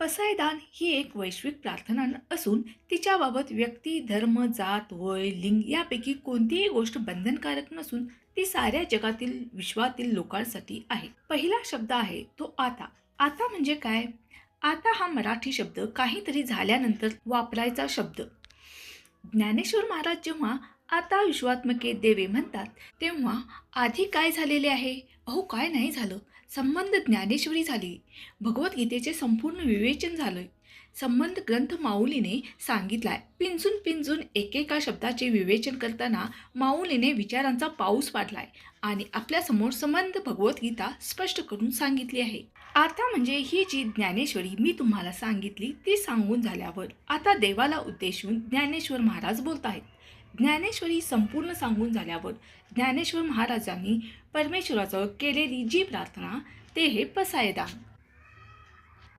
पसायदान ही एक वैश्विक प्रार्थना असून तिच्याबाबत व्यक्ती धर्म जात वय लिंग यापैकी कोणतीही गोष्ट बंधनकारक नसून ती साऱ्या जगातील विश्वातील लोकांसाठी आहे. पहिला शब्द आहे तो आता. आता म्हणजे काय? आता हा मराठी शब्द काहीतरी झाल्यानंतर वापरायचा शब्द. ज्ञानेश्वर महाराज जेव्हा आता विश्वात्मके देवे म्हणतात तेव्हा आधी काय झालेले आहे? अहो काय नाही झालं. संबंध ज्ञानेश्वरी झाली. भगवद्गीतेचे संपूर्ण विवेचन झालंय. संबंध ग्रंथ माऊलीने सांगितलाय. पिंजून पिंजून एकेका शब्दाचे विवेचन करताना माऊलीने विचारांचा पाऊस पाडलाय आणि आपल्यासमोर संबंध भगवद्गीता स्पष्ट करून सांगितली आहे. आता म्हणजे ही जी ज्ञानेश्वरी मी तुम्हाला सांगितली ती सांगून झाल्यावर आता देवाला उद्देशून ज्ञानेश्वर महाराज बोलत आहेत ज्ञानेश्वरी संपूर्ण सांगून झाल्यावर ज्ञानेश्वर महाराजांनी परमेश्वराजवळ केलेली जी प्रार्थना ते हे पसायदान.